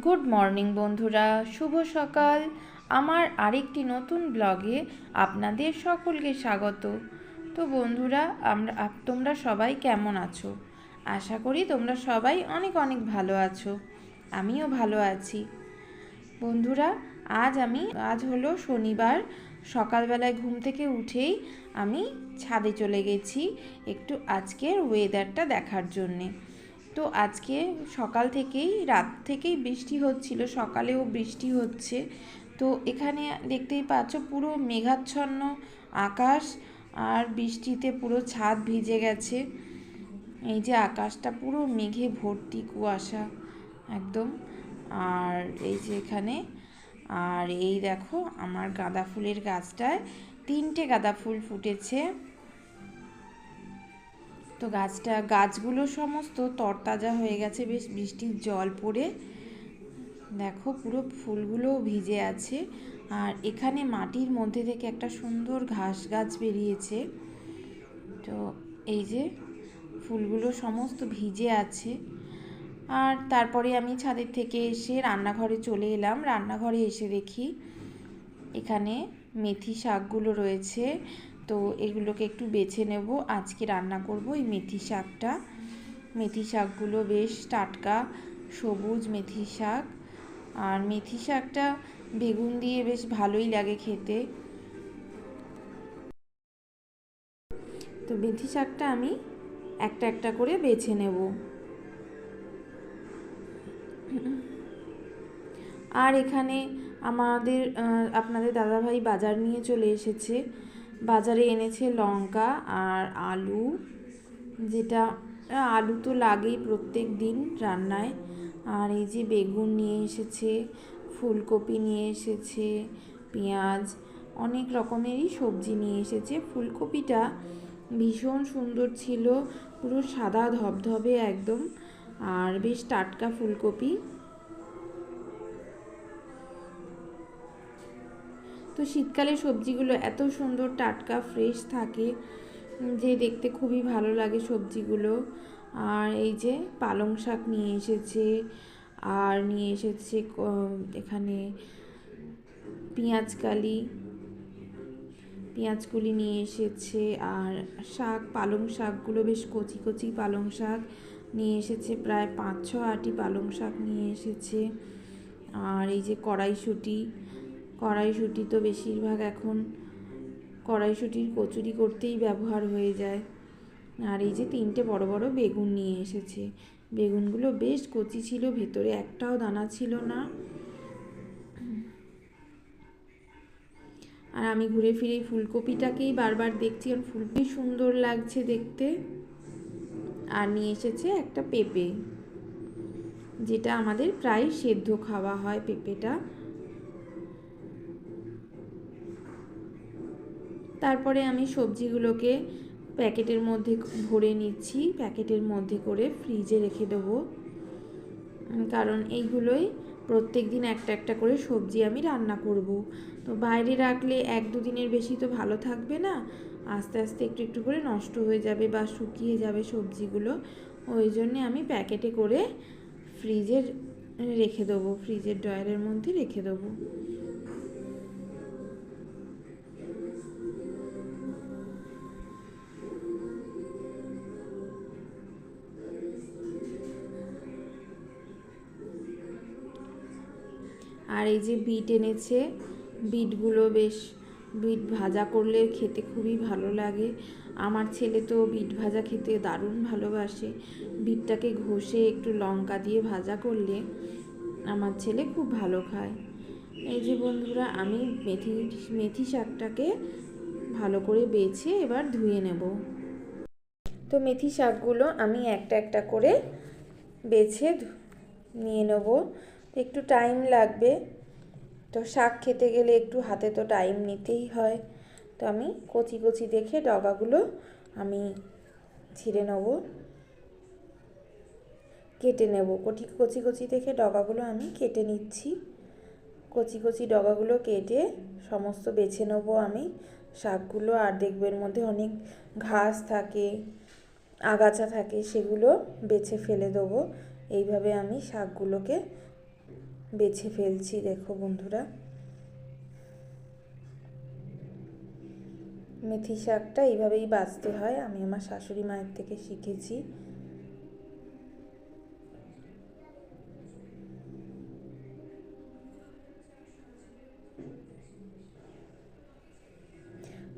Good morning বন্ধুরা, শুভ সকাল। আমার আরেকটি নতুন ব্লগে আপনাদের সকলকে স্বাগত। তো বন্ধুরা, আমরা তোমরা সবাই কেমন আছো? আশা করি তোমরা সবাই অনেক অনেক ভালো আছো। আমিও ভালো আছি। বন্ধুরা, আজ আমি, আজ হলো শনিবার। সকালবেলায় ঘুম থেকে উঠেই আমি ছাদে চলে গেছি একটু আজকের ওয়েদারটা দেখার জন্যে। তো আজকে সকাল থেকেই, রাত থেকেই বৃষ্টি হচ্ছিল, সকালেও বৃষ্টি হচ্ছে। তো এখানে দেখতেই পাচ্ছ পুরো মেঘাচ্ছন্ন আকাশ আর বৃষ্টিতে পুরো ছাদ ভিজে গেছে। এই যে আকাশটা পুরো মেঘে ভর্তি কুয়াশা, একদম। আর এই যে এখানে, আর এই দেখো আমার গাঁদা ফুলের গাছটায় তিনটে গাঁদা ফুল ফুটেছে। তো গাছটা, গাছগুলো সমস্ত তরতাজা হয়ে গেছে, বেশ বৃষ্টির জল পড়ে। দেখো পুরো ফুলগুলো ভিজে আছে। আর এখানে মাটির মধ্যে থেকে একটা সুন্দর ঘাস গাছ বেরিয়েছে। তো এই যে ফুলগুলো সমস্ত ভিজে আছে। আর তারপরে আমি ছাদের থেকে এসে রান্নাঘরে চলে এলাম। রান্নাঘরে এসে দেখি এখানে মেথি শাকগুলো রয়েছে। তো এগুলোকে একটু বেছে নেব। আজকে রান্না করব এই মেথি শাকটা। মেথি শাকগুলো বেশ টাটকা, সবুজ মেথি শাক। আর মেথি শাকটা বেগুন দিয়ে বেশ ভালোই লাগে খেতে। তো মেথি শাকটা আমি একটা একটা করে বেছে নেব। আর এখানে আমাদের আপনাদের দাদাভাই বাজার নিয়ে চলে এসেছে। বাজারে এনেছে লঙ্কা আর আলু, যেটা আলু তো লাগেই প্রত্যেক দিন রান্নায়। আর এই যে বেগুন নিয়ে এসেছে, ফুলকপি নিয়ে এসেছে, পেঁয়াজ, অনেক রকমেরই সবজি নিয়ে এসেছে। ফুলকপিটা ভীষণ সুন্দর ছিল, পুরো সাদা ধবধবে একদম, আর বেশ টাটকা ফুলকপি। তো শীতকালে সবজিগুলো এত সুন্দর টাটকা ফ্রেশ থাকে যে দেখতে খুবই ভালো লাগে সবজিগুলো। আর এই যে পালং শাক নিয়ে এসেছে, আর নিয়ে এসেছে এখানে পেঁয়াজকালি পেঁয়াজকুলি নিয়ে এসেছে, আর শাক, পালং শাকগুলো বেশ কচি কচি পালং শাক নিয়ে এসেছে, প্রায় পাঁচ ছ আটি পালং শাক নিয়ে এসেছে। আর এই যে কড়াইশুঁটি কড়াইশুঁটি তো বেশিরভাগ এখন কড়াইশুঁটির কচুরি করতেই ব্যবহার হয়ে যায়। আর এই যে তিনটে বড় বড় বেগুন নিয়ে এসেছে। বেগুনগুলো বেশ কচি ছিল, ভেতরে একটাও দানা ছিল না। আর আমি ঘুরে ফিরে ফুলকপিটাকেই বারবার দেখছি, কারণ ফুলকপি সুন্দর লাগছে দেখতে। আর নিয়ে এসেছে একটা পেঁপে, যেটা আমাদের প্রায় সেদ্ধ খাওয়া হয় পেঁপেটা। তারপরে আমি সবজিগুলোকে প্যাকেটের মধ্যে ভরে নিচ্ছি, প্যাকেটের মধ্যে করে ফ্রিজে রেখে দেবো। কারণ এইগুলোই প্রত্যেক দিন একটা একটা করে সবজি আমি রান্না করব। তো বাইরে রাখলে এক দুদিনের বেশি তো ভালো থাকবে না, আস্তে আস্তে একটু একটু করে নষ্ট হয়ে যাবে বা শুকিয়ে যাবে সবজিগুলো। ওই জন্যে আমি প্যাকেটে করে ফ্রিজে রেখে দেবো, ফ্রিজের ড্রয়ারের মধ্যে রেখে দেবো। আর এই যে বিট এনেছে, বিটগুলো বেশ, বিট ভাজা করলে খেতে খুবই ভালো লাগে। আমার ছেলে তো বিট ভাজা খেতে দারুণ ভালোবাসে। বিটটাকে ঘষে একটু লঙ্কা দিয়ে ভাজা করলে আমার ছেলে খুব ভালো খায়। এই যে বন্ধুরা, আমি মেথি মেথি শাকটাকে ভালো করে বেছে এবার ধুয়ে নেব। তো মেথি শাকগুলো আমি একটা একটা করে বেছে নিয়ে নেব। একটু টাইম লাগবে। তো শাক খেতে গেলে একটু হাতে তো টাইম নিতেই হয়। তো আমি কচি কচি দেখে ডগাগুলো আমি ছিঁড়ে নেব। কেটে নেব। কচি কচি কচি দেখে ডগাগুলো আমি কেটে নিচ্ছি। কচি কচি ডগাগুলো কেটে সমস্ত বেছে নেব আমি। শাকগুলো আর দেখবে এর মধ্যে অনেক ঘাস থাকে, আগাছা থাকে, সেগুলো বেছে ফেলে দেবো। এইভাবে আমি শাকগুলোকে বেছে ফেলছি, দেখো বন্ধুরা। মেথি শাকটা এইভাবেই বাঁচতে হয়, আমি আমার শাশুড়ি মায়ের থেকে শিখেছি।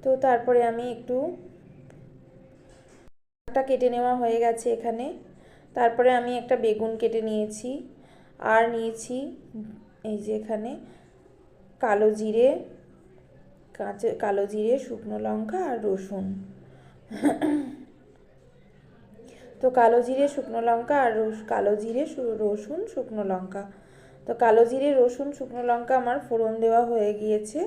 তো তারপরে আমি একটু শাকটা কেটে নেওয়া হয়ে গেছে এখানে। তারপরে আমি একটা বেগুন কেটে নিয়েছি। আর নিয়েছি এই যে এখানে কালো জিরে, কাঁচা, কালো জিরে, শুকনো লঙ্কা আর রসুন। তো কালো জিরে, শুকনো লঙ্কা আর কালো জিরে রসুন, শুকনো লঙ্কা। তো কালো জিরে, রসুন, শুকনো লঙ্কা আমার ফোড়ন দেওয়া হয়ে গিয়েছে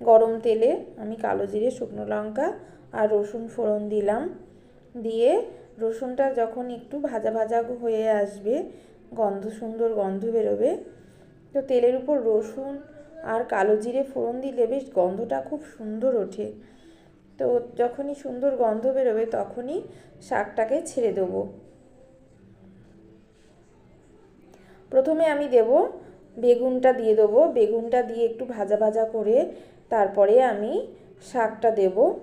গরম তেলে। আমি কালো জিরে, শুকনো লঙ্কা আর রসুন ফোড়ন দিলাম। দিয়ে রসুনটা যখন একটু ভাজা ভাজা হয়ে আসবে গন্ধ, সুন্দর গন্ধ বেরোবে। তো তেলের উপর রসুন আর কালো জিরে ফোড়ন দিলে বেশ গন্ধটা খুব সুন্দর ওঠে। তো যখনই সুন্দর গন্ধ বেরোবে, তখনই শাকটাকে ছেড়ে দেবো। প্রথমে আমি দেব বেগুনটা দিয়ে দেবো। বেগুনটা দিয়ে একটু ভাজা ভাজা করে তারপরে আমি শাকটা দেব।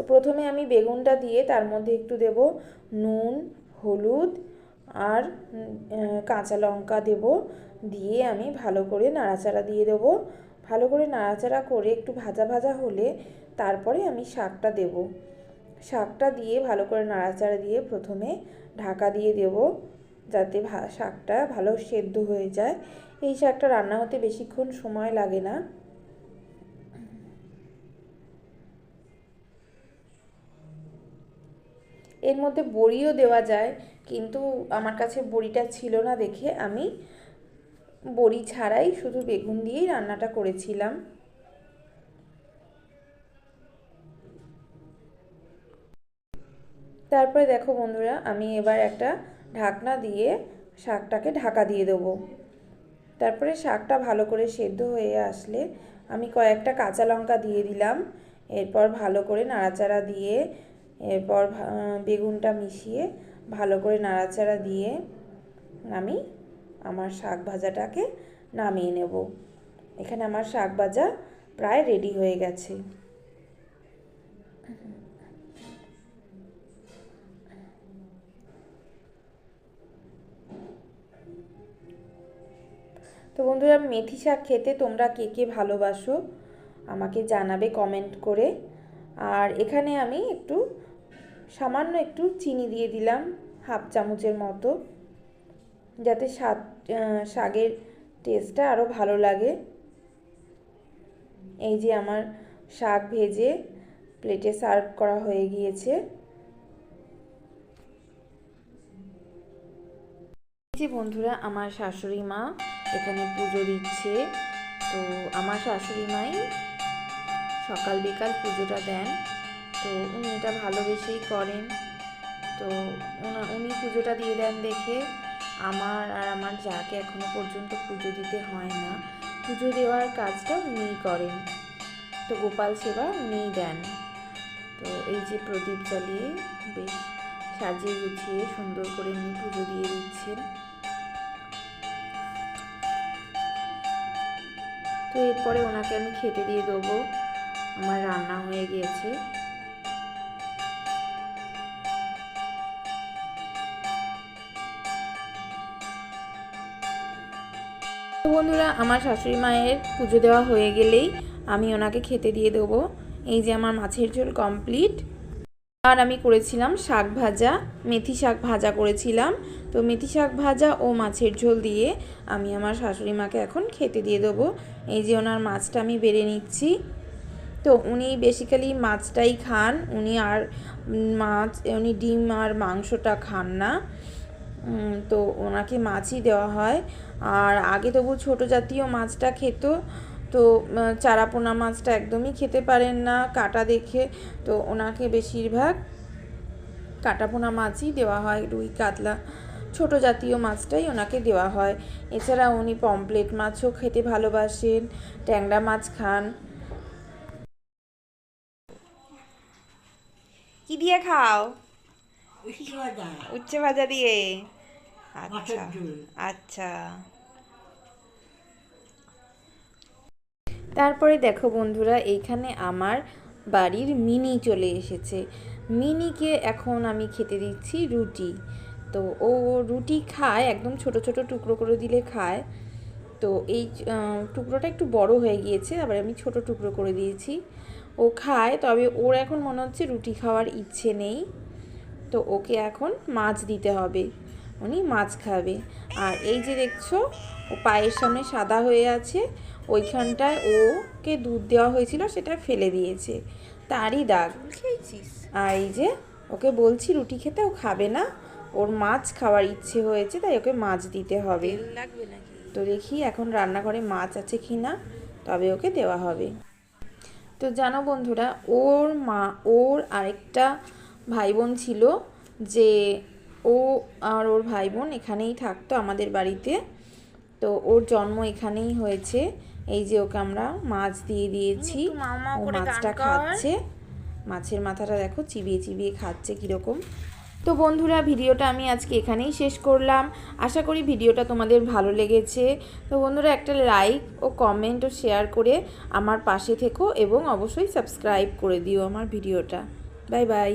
তো প্রথমে আমি বেগুনটা দিয়ে তার মধ্যে একটু দেব নুন, হলুদ আর কাঁচা লঙ্কা দেব। দিয়ে আমি ভালো করে নাড়াচাড়া দিয়ে দেবো। ভালো করে নাড়াচাড়া করে একটু ভাজা ভাজা হলে তারপরে আমি শাকটা দেব। শাকটা দিয়ে ভালো করে নাড়াচাড়া দিয়ে প্রথমে ঢাকা দিয়ে দেব যাতে শাকটা ভালো সেদ্ধ হয়ে যায়। এই শাকটা রান্না হতে বেশিক্ষণ সময় লাগে না। এর মধ্যে বড়িও দেওয়া যায়, কিন্তু আমার কাছে বড়িটা ছিল না দেখে আমি বড়ি ছাড়াই শুধু বেগুন দিয়েই রান্নাটা করেছিলাম। তারপরে দেখো বন্ধুরা, আমি এবার একটা ঢাকনা দিয়ে শাকটাকে ঢাকা দিয়ে দেবো। তারপরে শাকটা ভালো করে সেদ্ধ হয়ে আসলে আমি কয়েকটা কাঁচা লঙ্কা দিয়ে দিলাম। এরপর ভালো করে নাড়াচাড়া দিয়ে এরপর বেগুনটা মিশিয়ে ভালো করে নাড়াচাড়া দিয়ে আমি আমার শাক ভাজাটাকে নামিয়ে নেব। এখানে আমার শাক ভাজা প্রায় রেডি হয়ে গেছে। তো বন্ধুরা, মেথি শাক খেতে তোমরা কে কে ভালোবাসো আমাকে জানাবে কমেন্ট করে। আর এখানে আমি একটু সামান্য একটু চিনি দিয়ে দিলাম, হাফ চামচের মতো, যাতে স্বাদ শাকের টেস্টটা আরও ভালো লাগে। এই যে আমার শাক ভেজে প্লেটে সার্ভ করা হয়ে গিয়েছে। যে বন্ধুরা, আমার শাশুড়ি মা এখানে পুজো দিচ্ছে। তো আমার শাশুড়ি মাই সকাল বিকাল পুজোটা দেন। তো উনি এটা ভালোবেসেই করেন। তো উনি পুজোটা দিয়ে দেন দেখে। আমার আর আমার যাকে এখনও পর্যন্ত পুজো দিতে হয় না, পুজো দেওয়ার কাজটা উনিই করেন। তো গোপাল সেবা উনিই দেন। তো এই যে প্রদীপ জ্বালিয়ে বেশ সাজিয়ে গুছিয়ে সুন্দর করে উনি পুজো দিয়ে দিচ্ছেন। তো এরপরে ওনাকে আমি খেতে দিয়ে দেবো। আমার রান্না হয়ে গিয়েছে। বন্ধুরা, আমার শাশুড়ি মায়ের পুজো দেওয়া হয়ে গেলেই আমি ওনাকে খেতে দিয়ে দেবো। এই যে আমার মাছের ঝোল কমপ্লিট আর আমি করেছিলাম শাক ভাজা, মেথি শাক ভাজা করেছিলাম। তো মেথি শাক ভাজা ও মাছের ঝোল দিয়ে আমি আমার শাশুড়ি মাকে এখন খেতে দিয়ে দেবো। এই যে ওনার মাছটা আমি বেড়ে নিচ্ছি। তো উনি বেসিক্যালি মাছটাই খান। উনি আর মাছ, উনি ডিম আর মাংসটা খান না। তো ওনাকে মাছই দেওয়া হয়। আর আগে তবু ছোটো জাতীয় মাছটা খেত। তো চারাপোনা মাছটা একদমই খেতে পারেন না, কাটা দেখে। তো ওনাকে বেশিরভাগ কাটাপোনা মাছই দেওয়া হয়, রুই, কাতলা। ছোট জাতীয় মাছটাই ওনাকে দেওয়া হয়। এছাড়া উনি পমপ্লেট মাছও খেতে ভালোবাসেন, ট্যাংরা মাছ খান। কি দিয়ে খাও? উচ্ছে ভাজা দিয়ে আচ্ছা আচ্ছা। তারপরে দেখো বন্ধুরা এইখানে আমার বাড়ির মিনি চলে এসেছে। মিনিকে এখন আমি খেতে দিচ্ছি রুটি। তো ও রুটি খায় একদম ছোট ছোট টুকরো করে দিলে খায়। তো এই টুকরোটা একটু বড় হয়ে গিয়েছে আবার আমি ছোট টুকরো করে দিয়েছি। ও খায় তবে ওর এখন মনে হচ্ছে রুটি খাওয়ার ইচ্ছে নেই। তো ওকে এখন মাছ দিতে হবে। উনি মাছ খাবে। আর এই যে দেখছ ও পায়ের সামনে সাদা হয়ে আছে। ওইখানটায় ওকে দুধ দেওয়া হয়েছিল সেটা ফেলে দিয়েছে। তারই দাগ। আর এই যে ওকে বলছি রুটি খেতে ও খাবে না। ওর মাছ খাওয়ার ইচ্ছে হয়েছে তাই ওকে মাছ দিতে হবে। তো দেখি এখন রান্নাঘরে মাছ আছে কি না তবে ওকে দেওয়া হবে। তো জানো বন্ধুরা ওর মা ওর আরেকটা ভাই বোন ছিল যে ও আর ওর ভাই বোন এখানেই থাকতো আমাদের বাড়িতে। তো ওর জন্ম এখানেই হয়েছে। এই যে ওকে আমরা মাছ দিয়ে দিয়েছি। ও মাছটা খাচ্ছে। মাছের মাথাটা দেখো চিবিয়ে চিবিয়ে খাচ্ছে কীরকম। তো বন্ধুরা ভিডিওটা আমি আজকে এখানেই শেষ করলাম। আশা করি ভিডিওটা তোমাদের ভালো লেগেছে। তো বন্ধুরা একটা লাইক ও কমেন্ট ও শেয়ার করে আমার পাশে থেকো এবং অবশ্যই সাবস্ক্রাইব করে দিও আমার ভিডিওটা। Bye bye.